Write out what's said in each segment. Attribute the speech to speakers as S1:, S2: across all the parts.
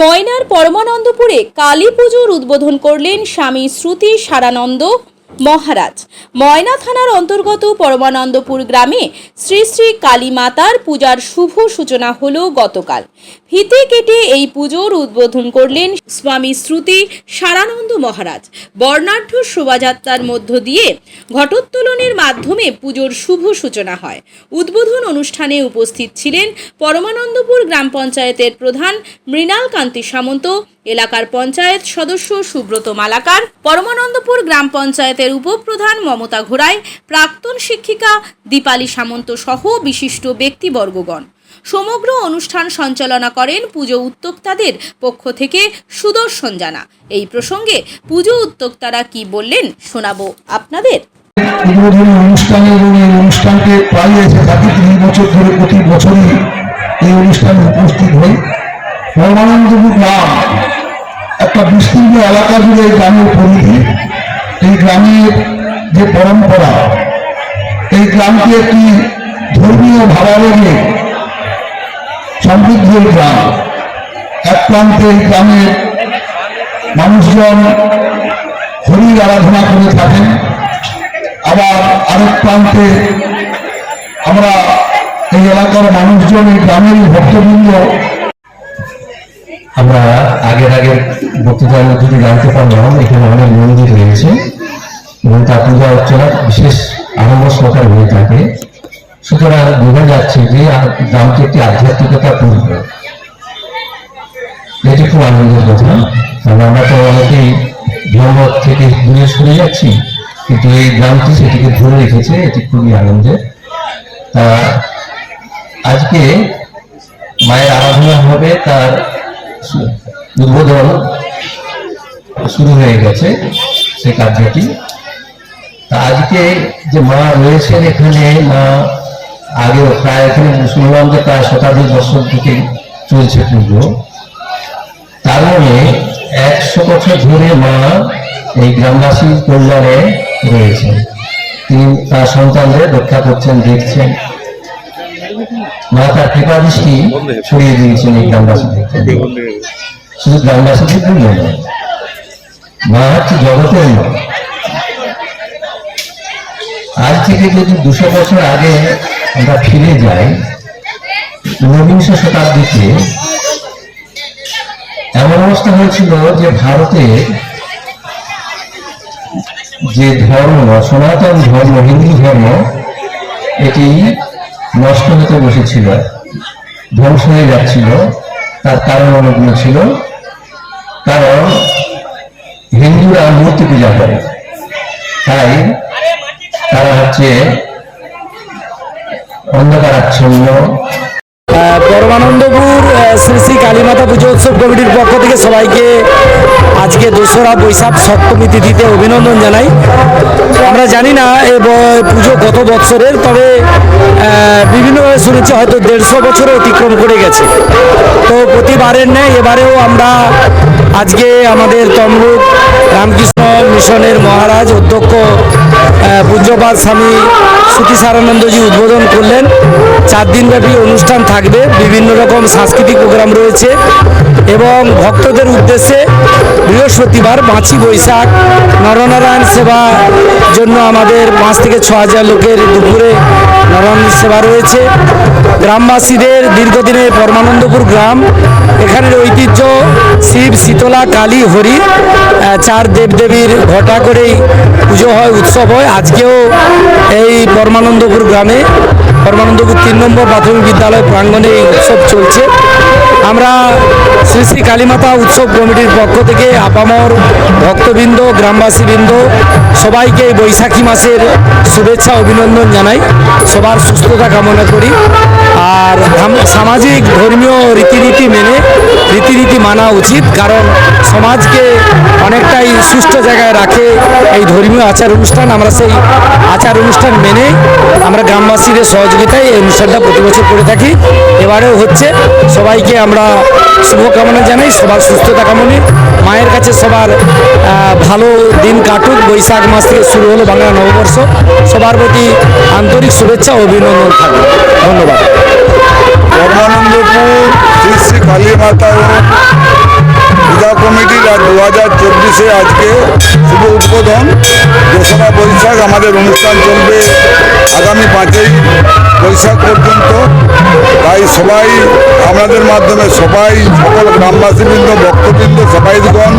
S1: ময়নার পরমানন্দপুরে কালী পুজোর উদ্বোধন করলেন স্বামী শ্রুতি সারানন্দ মহারাজ। ময়না থানার অন্তর্গত পরমানন্দপুর গ্রামে শ্রী শ্রী কালী মাতার পূজার শুভ সূচনা হল গতকাল। ফিতে কেটে এই পুজোর উদ্বোধন করলেন স্বামী শ্রুতি সারানন্দ মহারাজ। বর্ণাঢ্য শোভাযাত্রার মধ্য দিয়ে ঘটোত্তোলনের মাধ্যমে পুজোর শুভ সূচনা হয়। উদ্বোধন অনুষ্ঠানে উপস্থিত ছিলেন পরমানন্দপুর গ্রাম পঞ্চায়েতের প্রধান মৃণাল কান্তি সামন্ত, এলাকার পঞ্চায়েত সদস্য সুব্রত মালাকার, পরমানন্দপুর গ্রাম পঞ্চায়েতের উপপ্রধান মমতা ঘোড়াই, প্রাক্তন শিক্ষিকা দীপালি সামন্ত সহ বিশিষ্ট ব্যক্তিবর্গগণ। সমগ্র অনুষ্ঠান সঞ্চালনা করেন পুজো উদ্যোক্তাদের পক্ষ থেকে সুদর্শন জানা। এই প্রসঙ্গে পুজো উদ্যোক্তারা কি বললেন শোনাবো আপনাদের।
S2: অনুষ্ঠানে তিরিশ বছর ধরে প্রতি একটা বিস্তীর্ণ এলাকা জুড়ে এই গ্রামের পরিধি। এই গ্রামের যে পরম্পরা, এই গ্রামকে একটি ধর্মীয় ভাবাবেগে সমৃদ্ধ এই গ্রাম। এক প্রান্তে এই গ্রামের মানুষজন হরির আরাধনা করে থাকেন। আবার আরেক প্রান্তে আমরা এই এলাকার মানুষজন, এই গ্রামের ভক্তবৃন্দ
S3: আমরা আগের আগের বক্তৃতার মধ্যে দিয়ে জানতে পারলাম, এখানে অনেক মন্দির রয়েছে এবং তার পূজা অর্চনা বিশেষ আনন্দ সহকারে হয়ে থাকে। সুতরাং বোঝা যাচ্ছে যে গ্রামটি একটি আধ্যাত্মিকতা পূর্ণ এটি খুব আনন্দের কথা। কারণ আমরা তো অনেকেই ধর্ম থেকে দূরে সরে যাচ্ছি, কিন্তু এই গ্রামটি সেটিকে ধরে রেখেছে, এটি খুবই আনন্দের। তা আজকে মায়ের আরাধনা হবে, তার সু- উদ্বোধন শুরু হয়ে গেছে সেই কার্যটি। তা আজকে যে মা রয়েছেন এখানে, মা আগে প্রায় এখানে যে প্রায় শতাধিক বছর থেকে চলছে পুজো। তার মানে একশো বছর ধরে মা এই গ্রামবাসীর কল্যাণে রয়েছেন তিনি তার সন্তানদের রক্ষা করছেন, দেখছেন। মা তার কৃপা দৃষ্টি ছড়িয়ে দিয়েছেন এই গ্রামবাসীদের শুধু গ্রামবাসীদের জন্য নয়, মা হচ্ছে জগতের মা। আজ থেকে যদি দুশো বছর আগে আমরা ফিরে যাই ঊনবিংশ শতাব্দীতে। এমন অবস্থা হয়েছিল যে ভারতে যে ধর্ম, সনাতন ধর্ম, হিন্দু ধর্ম, এটি নষ্ট হতে বসেছিল, ধ্বংস হয়ে যাচ্ছিল। তার কারণ অনেকগুলো ছিল। কারণ হিন্দুরা মূর্তি পূজা করে। তাই তারা হচ্ছে
S4: পরমানন্দপুর শ্রী শ্রী কালীমাতা পুজো উৎসব কমিটির পক্ষ থেকে সবাইকে আজকে দোসরা বৈশাখ সপ্তমী তিথিতে অভিনন্দন জানাই। আমরা জানি না এ পুজো কত বৎসরের, তবে বিভিন্নভাবে শুনেছি হয়তো দেড়শো বছরও অতিক্রম করে গেছে। তো প্রতিবারের নেই এবারেও আমরা আজকে আমাদের তমলুক রামকৃষ্ণ মিশনের মহারাজ অধ্যক্ষ আহ, পূজ্যপাদ স্বামী শ্রুতি সারানন্দজি উদ্বোধন করলেন। চার দিনব্যাপী অনুষ্ঠান থাকবে বিভিন্ন রকম সাংস্কৃতিক প্রোগ্রাম রয়েছে এবং ভক্তদের উদ্দেশ্যে বৃহস্পতিবার পাঁচই বৈশাখ। নরনারায়ণ সেবা জন্য আমাদের পাঁচ থেকে ছ হাজার লোকের দুপুরে নরনারায়ণ সেবা রয়েছে। গ্রামবাসীদের দীর্ঘদিনের পরমানন্দপুর গ্রাম, এখানের ঐতিহ্য শিব, শীতলা, কালী, হরি চার দেবদেবীর ঘটা করেই পুজো হয়, উৎসব হয়। আজকেও এই পরমানন্দপুর গ্রামে, পরমানন্দপুর তিন নম্বর প্রাথমিক বিদ্যালয় প্রাঙ্গণে এই উৎসব চলছে। আমরা শ্রী শ্রী কালীমাতা উৎসব কমিটির পক্ষ থেকে আপামর ভক্তবৃন্দ, গ্রামবাসীবৃন্দ, সবাইকে এই বৈশাখী মাসের শুভেচ্ছা, অভিনন্দন জানাই। সবার সুস্থতা কামনা করি। আর সামাজিক, ধর্মীয় রীতিনীতি মেনে রীতিনীতি মানা উচিত, কারণ সমাজকে অনেকটাই সুস্থ জায়গায় রাখে এই ধর্মীয় আচার অনুষ্ঠান। আমরা সেই আচার অনুষ্ঠান মেনে আমরা গ্রামবাসীদের সহযোগিতায় এই অনুষ্ঠানটা প্রতি বছর করে থাকি। এবারেও হচ্ছে, সবাইকে আমরা শুভকামনা জানাই, সবার সুস্থতা কামনে। মায়ের কাছে সবার ভালো দিন কাটুক। বৈশাখ মাস থেকে শুরু হলো বাংলা নববর্ষ। সবার প্রতি আন্তরিক শুভেচ্ছা অভিনন্দন থাকবে। ধন্যবাদ।
S5: পরমানন্দপুর শ্রী শ্রী কালী মাতা ও বসে আজকে শুভ উদ্বোধন। দোসরা বৈশাখ আমাদের অনুষ্ঠান চলবে আগামী পাঁচই বৈশাখ পর্যন্ত। তাই সবাই আপনাদের মাধ্যমে সবাই, সকল গ্রামবাসীবৃন্দ, ভক্তবৃন্দ, সবাইগণ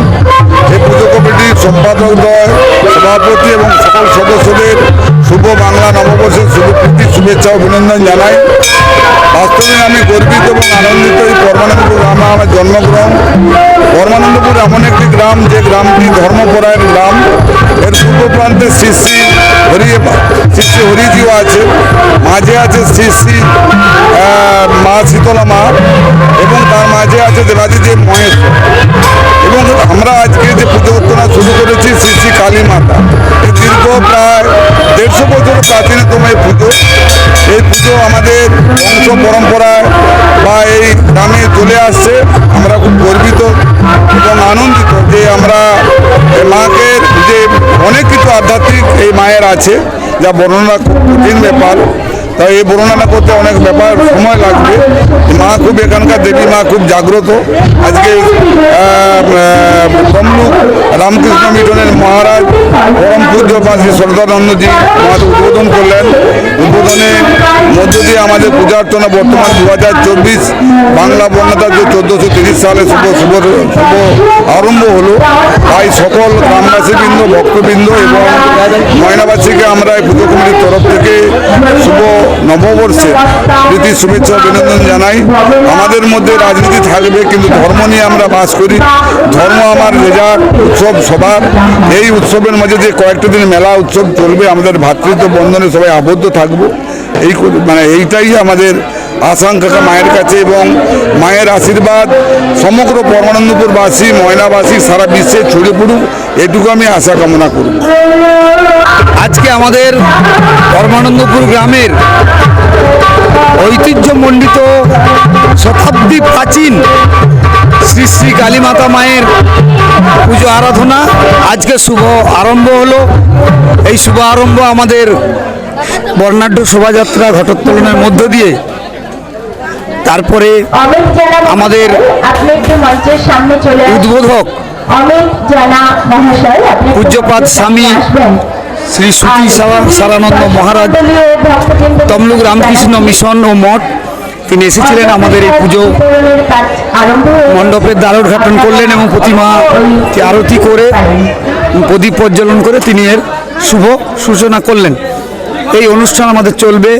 S5: এই পুজো কমিটির সম্পাদক দয় সভাপতি এবং সকল সদস্যদের শুভ বাংলা নববর্ষের শুভ প্রীতি শুভেচ্ছা অভিনন্দন জানাই। বাস্তবে আমি গর্বিত এবং আনন্দিত এই পরমানন্দপুর গ্রামে আমার জন্মগ্রহণ। পরমানন্দপুর এমন একটি গ্রাম, যে গ্রামটি ধর্মপরায়ণ গ্রাম। এর পূর্ব প্রান্তে শ্রী শ্রী হরি শ্রী শ্রী হরিজিও আছে, মাঝে আছে শ্রী শ্রী মা শীতলা মা এবং তার মাঝে আছে দেবাদিদেব মহেশ্বর। এবং আমরা আজকে যে পুজো অর্চনা শুরু করেছি শ্রী শ্রী কালী মাতা। দীর্ঘ প্রায় দেড়শো বছর প্রাচীনতম এই পুজো। আমাদের বংশ পরম্পরায় বা এই গ্রামে চলে আসছে। আমরা খুব গর্বিত এবং আনন্দিত যে আমরা মাকে যে অনেক কিছু আধ্যাত্মিক এই মায়ের আছে, যা বর্ণনা কঠিন ব্যাপার। তাই এই বর্ণনা করতে অনেক ব্যাপার, সময় লাগবে। মা খুব এখানকার দেবী, মা খুব জাগ্রত। আজকে তমলুক রামকৃষ্ণ মিশনের মহারাজ পরম পূজ্য পাশে সরদানন্দজি মহারাজ উদ্বোধন করলেন। উদ্বোধনে মধ্য দিয়ে আমাদের পূজা অর্চনা বর্তমান দু হাজার চব্বিশ, বাংলা বর্ণতাব্দ চোদ্দোশো তিরিশ সালে শুভ শুভ শুভ আরম্ভ হলো। তাই সকল গ্রামবাসীবৃন্দ, ভক্তবৃন্দ এবং ময়নাবাসীকে আমরা এই পুজো কমিটির তরফ থেকে শুভ নববর্ষের প্রীতি, শুভেচ্ছা, অভিনন্দন জানাই। আমাদের মধ্যে রাজনীতি থাকবে, কিন্তু ধর্ম নিয়ে আমরা বাস করি। ধর্ম আমার রেজাক উৎসব সবার। এই উৎসবের মাঝে যে কয়েকটা দিন মেলা উৎসব চলবে, আমাদের ভ্রাতৃত্ব বন্ধনে সবাই আবদ্ধ থাকব। এই মানে এইটাই আমাদের আশঙ্কা মায়ের কাছে এবং মায়ের আশীর্বাদ, সমগ্র পরমানন্দপুরবাসী, ময়নাবাসী, সারা বিশ্বে ছড়িয়ে পড়ুক, এটুকু আমি আশা কামনা করব।
S6: আজকে আমাদের পরমানন্দপুর গ্রামের ঐতিহ্যমণ্ডিত শতাব্দী প্রাচীন শ্রী শ্রী কালীমাতা মায়ের পুজো আরাধনা আজকে শুভ আরম্ভ হলো। এই শুভ আরম্ভ আমাদের বর্ণাঢ্য শোভাযাত্রা ঘটোত্তোলনের মধ্য দিয়ে তারপরে আমাদের। উদ্বোধক
S7: মঞ্চের
S6: স্বামী শ্রী সুতি সারানন্দ মহারাজ তমলুক রামকৃষ্ণ মিশন ও মঠ তিনি এসেছিলেন আমাদের এই পুজো মণ্ডপের দ্বার উদ্ঘাটন করলেন এবং প্রতিমা আরতি করে প্রদীপ প্রজ্বলন করে তিনি এর শুভ সূচনা করলেন। এই অনুষ্ঠান আমাদের চলবে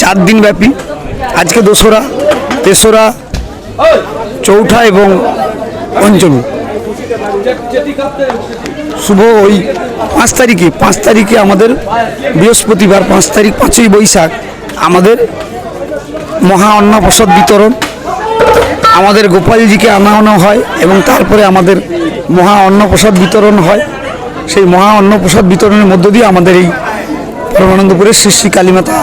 S6: চার দিন ব্যাপী আজকে দোসরা। তেসরা, চৌঠা এবং পঞ্চমী। শুভ ওই পাঁচ তারিখে পাঁচ তারিখে আমাদের বৃহস্পতিবার, পাঁচ তারিখ, পাঁচই বৈশাখ, আমাদের মহা অন্নপ্রসাদ বিতরণ। আমাদের গোপালজিকে আনানো হয় এবং তারপরে আমাদের মহা অন্নপ্রসাদ বিতরণ হয়। সেই মহা অন্নপ্রসাদ বিতরণের মধ্য দিয়ে আমাদের এই পরমানন্দপুরের শ্রী শ্রী কালীমাতা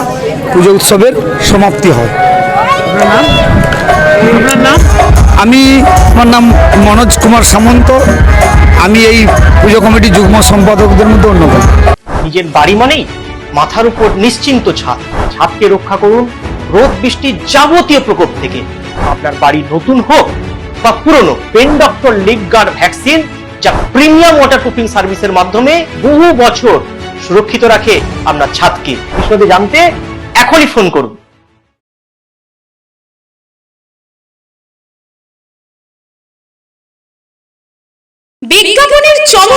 S6: পুজো উৎসবের সমাপ্তি হয়। আমি আমার নাম মনোজ কুমার সামন্ত। আমি এই পুজো কমিটির যুগ্ম সম্পাদকদের মধ্যে অন্যতম।
S8: নিজের বাড়ি মানেই মাথার উপর নিশ্চিন্ত ছাদ। ছাদকে রক্ষা করুন রোদ বৃষ্টির যাবতীয় প্রকোপ থেকে। আপনার বাড়ি নতুন হোক বা পুরনো pen doctor leak guard vaccine যা প্রিমিয়াম ওয়াটার প্রুফিং সার্ভিসের মাধ্যমে বহু বছর সুরক্ষিত রাখে আপনার ছাদকে। বিশদে জানতে এখনই ফোন করুন।